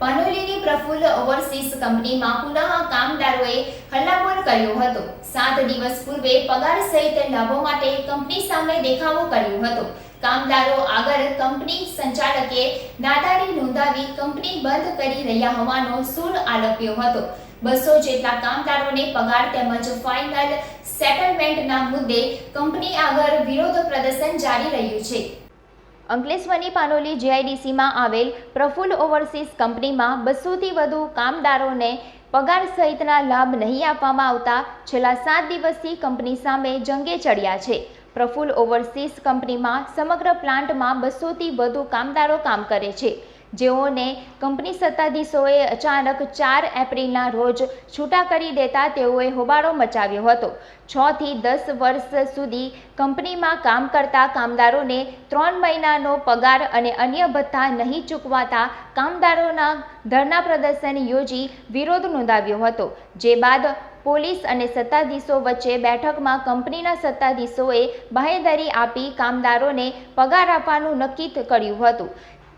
પનોલીની પ્રફુલ્લ overseas કંપનીમાં પુનઃ કામદારોએ હલ્લાબોલ કર્યો હતો. સાત દિવસ પૂર્વે પગાર સહિત લાભો માટે કંપની સામે દેખાવો કર્યો હતો. કામદારો આગળ કંપની સંચાલકે નાદારી નોંધાવી કંપની બંધ કરી રહ્યા હોવાનો સૂર આલપ્યો હતો. બસો જેટલા કામદારોને પગાર તેમજ ફાઇનલ સેટલમેન્ટના મુદ્દે કંપની આગળ વિરોધ પ્રદર્શન જારી રહ્યું છે. અંકલેશ્વરની પાનોલી જીઆઈડીસીમાં આવેલ પ્રફુલ્લ ઓવરસીઝ કંપનીમાં બસોથી વધુ કામદારોને પગાર સહિતના લાભ નહીં આપવામાં આવતા છેલ્લા સાત દિવસથી કંપની સામે જંગે ચડ્યા છે. પ્રફુલ્લ ઓવરસીઝ કંપનીમાં સમગ્ર પ્લાન્ટમાં બસોથી વધુ કામદારો કામ કરે છે. જેઓને કંપની સત્તાધીશોએ અચાનક ચાર એપ્રિલના રોજ છૂટા કરી દેતા તેઓએ હોબાળો મચાવ્યો હતો. છ થી દસ વર્ષ સુધી કંપનીમાં કામ કરતા કામદારોને ત્રણ મહિનાનો પગાર અને અન્ય ભથ્થા નહીં ચૂકવાતા કામદારોના ધરના પ્રદર્શન યોજી વિરોધ નોંધાવ્યો હતો. જે બાદ પોલીસ અને સત્તાધીશો વચ્ચે બેઠકમાં કંપનીના સત્તાધીશોએ બાહેધરી આપી કામદારોને પગાર આપવાનું નક્કી કર્યું હતું.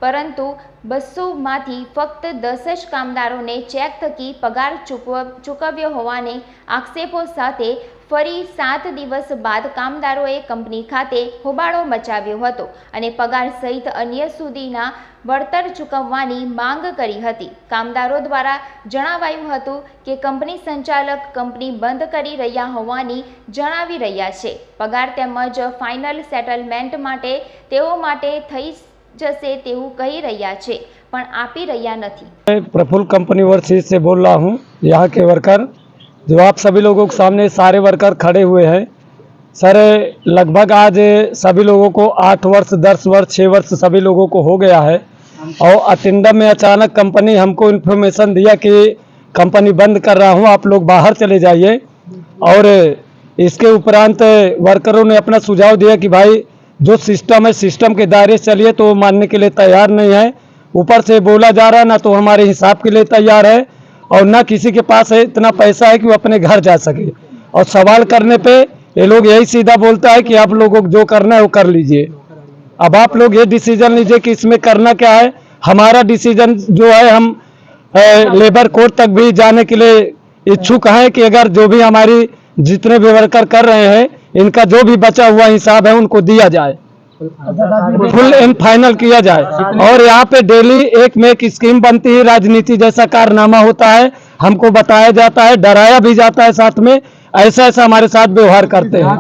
પરંતુ બસોમાંથી ફક્ત દસ જ કામદારોને ચેક થકી પગાર ચૂકવ, ચૂકવ્યો હોવાને આક્ષેપો સાથે ફરી સાત દિવસ બાદ કામદારોએ કંપની ખાતે હોબાળો મચાવ્યો હતો અને પગાર સહિત અન્ય સુધીના વળતર ચૂકવવાની માંગ કરી હતી. કામદારો દ્વારા જણાવાયું હતું કે કંપની સંચાલક કંપની બંધ કરી રહ્યા હોવાની જણાવી રહ્યા છે. પગાર તેમજ ફાઇનલ સેટલમેન્ટ માટે તેઓ માટે થઈ જશે તેવું કહી રહ્યા છે પણ આપી રહ્યા નથી मैं प्रफुल्ल कंपनी ओवरसीज से बोल रहा हूँ यहाँ के वर्कर जो आप सभी लोगों के सामने सारे वर्कर खड़े हुए हैं सर लगभग आज सभी लोगों को आठ वर्ष दस वर्ष छः वर्ष सभी लोगों को हो गया है और अटेंडम में अचानक कंपनी हमको इन्फॉर्मेशन दिया कि कंपनी बंद कर रहा हूँ आप लोग बाहर चले जाइए और इसके उपरांत वर्करों ने अपना सुझाव दिया कि भाई जो सिस्टम है सिस्टम के दायरे से चलिए तो मानने के लिए तैयार नहीं है। ऊपर से बोला जा रहा है, ना तो हमारे हिसाब के लिए तैयार है और ना किसी के पास है, इतना पैसा है कि वो अपने घर जा सके। और सवाल करने पे ये लोग यही सीधा बोलता है कि आप लोगों को जो करना है, वो कर लीजिए। अब आप लोग ये डिसीज़न लीजिए कि इसमें करना क्या है। हमारा डिसीज़न जो है, हम लेबर कोर्ट तक भी जाने के लिए इच्छुक हैं कि अगर जो भी हमारी जितने भी वर्कर कर रहे हैं इनका जो भी बचा हुआ हिसाब है उनको दिया जाए। फुल एंड फाइनल किया जाए। और यहाँ पे डेली एक में एक स्कीम बनती है राजनीति जैसा कारनामा होता है हमको बताया जाता है डराया भी जाता है साथ में ऐसा ऐसा हमारे साथ व्यवहार करते हैं।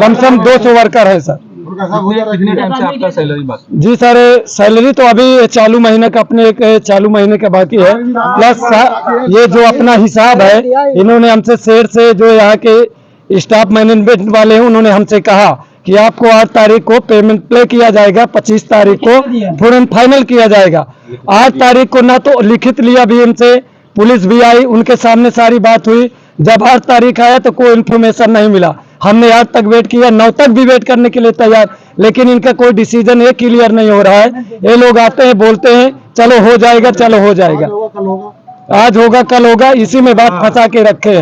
लमसम दो सौ वर्कर है सर। आपका सैलरी बाकी जी सर सैलरी तो अभी चालू महीने का अपने एक चालू महीने का बाकी है। प्लस ये जो अपना हिसाब है इन्होंने हमसे शेर से जो यहाँ के स्टाफ मैनेजमेंट वाले हैं उन्होंने हमसे कहा कि आपको आठ तारीख को पेमेंट प्ले किया जाएगा पच्चीस तारीख को एंड फाइनल किया जाएगा। आठ तारीख को ना तो लिखित लिया भी इनसे पुलिस भी आई उनके सामने सारी बात हुई। जब आठ तारीख आया तो कोई इन्फॉर्मेशन नहीं मिला। हमने आज तक वेट किया नौ तक भी वेट करने के लिए तैयार। लेकिन इनका कोई डिसीज़न ये क्लियर नहीं हो रहा है। ये लोग आते हैं बोलते हैं चलो हो जाएगा चलो हो जाएगा। आज होगा कल होगा। इसी में बात फंसा के रखे हैं।